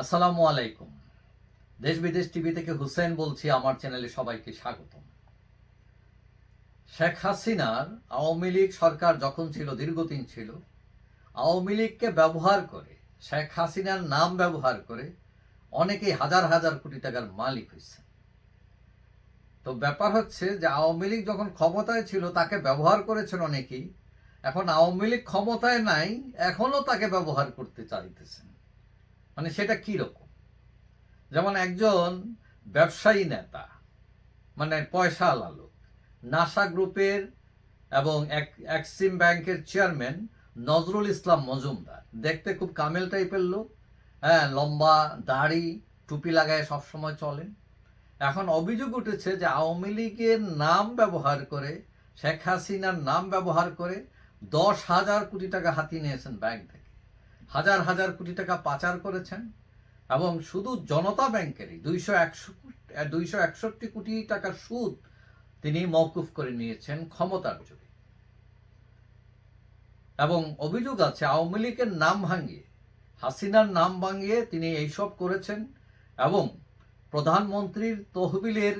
আসসালামু আলাইকুম। দেশ বিদেশ টিভি থেকে হুসেন বলছি, আমার চ্যানেলে সবাইকে স্বাগতম। শেখ হাসিনার আওয়ামী লীগ সরকার যখন ছিল, দীর্ঘদিন ছিল, আওয়ামী লীগকে ব্যবহার করে, শেখ হাসিনার নাম ব্যবহার করে অনেকেই হাজার হাজার কোটি টাকার মালিক হয়েছে। তো ব্যাপার হচ্ছে যে, আওয়ামী লীগ যখন ক্ষমতায় ছিল, তাকে ব্যবহার করেছেন অনেকেই। এখন আওয়ামী লীগ ক্ষমতায় নাই এখনও তাকে ব্যবহার করতে চাইতেছেন। মানে সেটা কি রকম? যেমন একজন ব্যবসায়ী নেতা মানে পয়সা আলো নাসা গ্রুপের এবং এক্সিম ব্যাংকের চেয়ারম্যান নজরুল ইসলাম মজুমদার। দেখতে খুব কামেল টাইপের লোক হ্যাঁ লম্বা, দাড়ি, টুপি লাগায় সবসময় চলেন। এখন অভিযোগ উঠেছে যে আওয়ামী লীগের নাম ব্যবহার করে, শেখ হাসিনার নাম ব্যবহার করে দশ হাজার কোটি টাকা হাতিয়ে নিয়েছেন ব্যাংক থেকে। হাজার হাজার কোটি টাকা পাচার করেছেন এবং শুধু জনতা ব্যাংকেরই দুইশো একশো দুইশো একষট্টি কোটি টাকার সুদ তিনি মওকুফ করে নিয়েছেন ক্ষমতার যুগে এবং অভিযোগ আছে, আওয়ামী লীগের নাম ভাঙিয়ে, হাসিনার নাম ভাঙিয়ে তিনি এইসব করেছেন এবং প্রধানমন্ত্রীর তহবিলের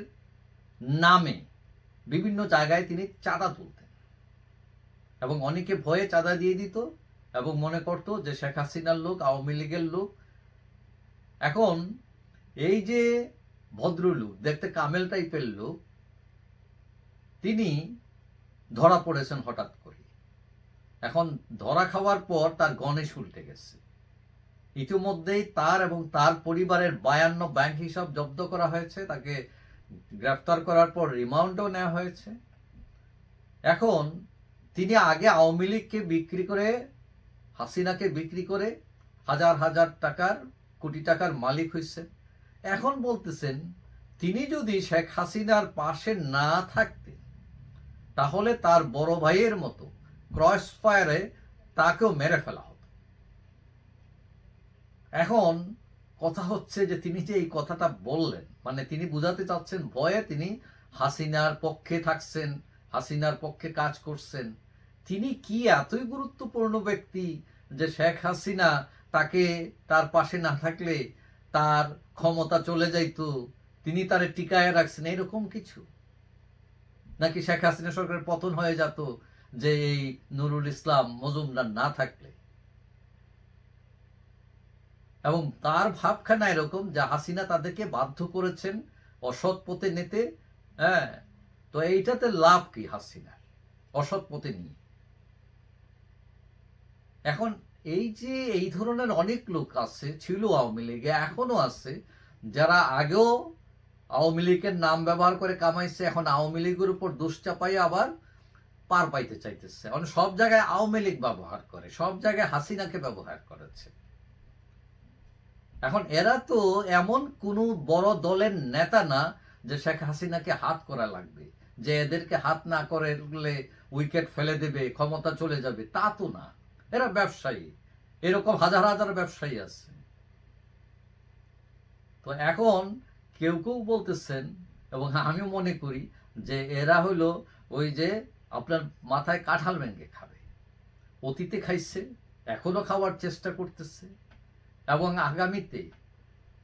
নামে বিভিন্ন জায়গায় তিনি চাঁদা তুলতেন। এবং অনেকে ভয়ে চাঁদা দিয়ে দিত এবং মনে করত যে শেখ হাসিনার লোক, আওয়ামী লীগের লোক। এখন এই যে ভদ্রলোক, দেখতে কামেল টাইপের লোক, তিনি ধরা পড়েছেন হঠাৎ করে। এখন ধরা খাওয়ার পর তার গণেশ উল্টে গেছে। ইতিমধ্যেই তার এবং তার পরিবারের বায়ান্ন ব্যাংক হিসাব জব্দ করা হয়েছে, তাকে গ্রেফতার করার পর রিমাউন্ডও নেওয়া হয়েছে। এখন তিনি আগে আওয়ামী লীগকে বিক্রি করে হাসিনাকে বিক্রি করে হাজার হাজার টাকার, কোটি টাকার মালিক হয়েছে এখন বলতেছেন, তিনি যদি শেখ হাসিনার পাশে না থাকতেন, তাহলে তার বড় ভাইয়ের মতো ক্রস ফায়ারে তাকেও মেরে ফেলা হতো। এখন কথা হচ্ছে যে তিনি যে এই কথাটা বললেন মানে তিনি বুঝাতে চাচ্ছেন, ভয়ে তিনি হাসিনার পক্ষে থাকছেন, হাসিনার পক্ষে কাজ করছেন। তিনি কি এতই গুরুত্বপূর্ণ ব্যক্তি যে শেখ হাসিনা তাকে তার পাশে না থাকলে তার ক্ষমতা চলে যাইতো? তিনি তারে টিকায় রাখছেন, এরকম কিছু? নাকি শেখ হাসিনা সরকারের পতন হয়ে যেত যে এই নুরুল ইসলাম মজুমদার না থাকলে? এবং তার ভাবখানা এরকম যে হাসিনা তাদেরকে বাধ্য করেছেন অসৎ পথে নিতে হ্যাঁ? তো এইটাতে লাভ কি হাসিনার? অসৎ পথে নিয়ে। এখন এই যে এই ধরনের অনেক লোক আছে, ছিল আওয়ামী লীগে, এখনও আছে, যারা আগেও আওয়ামী লীগের নাম ব্যবহার করে কামাইছে, এখন আওয়ামী লীগের উপর দোষ চাপাই আবার পার পাইতে চাইতেছে। এখন সব জায়গায় আওয়ামী লীগ ব্যবহার করে, সব জায়গায় হাসিনাকে ব্যবহার করেছে। এখন এরা তো এমন কোনো বড় দলের নেতা না যে শেখ হাসিনাকে হাত করা লাগবে, যে এদেরকে হাত না করলে উইকেট ফেলে দেবে, ক্ষমতা চলে যাবে, তা তো না। এরা ব্যবসায়ী। এরকম হাজার হাজার ব্যবসায়ী আছে। তো এখন কেউ কেউ বলতেছেন, এবং আমিও মনে করি যে এরা হলো ওই যে আপনার মাথায় কাঁঠাল ভেঙে খাবে। অতীতে খাইছে, এখনও খাওয়ার চেষ্টা করতেছে, এবং আগামীতে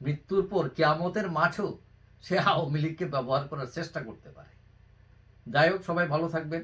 মৃত্যুর পর কেয়ামতের মাঠেও সে আওয়ামী লীগকে ব্যবহার করার চেষ্টা করতে পারে। যাই হোক, সবাই ভালো থাকবেন।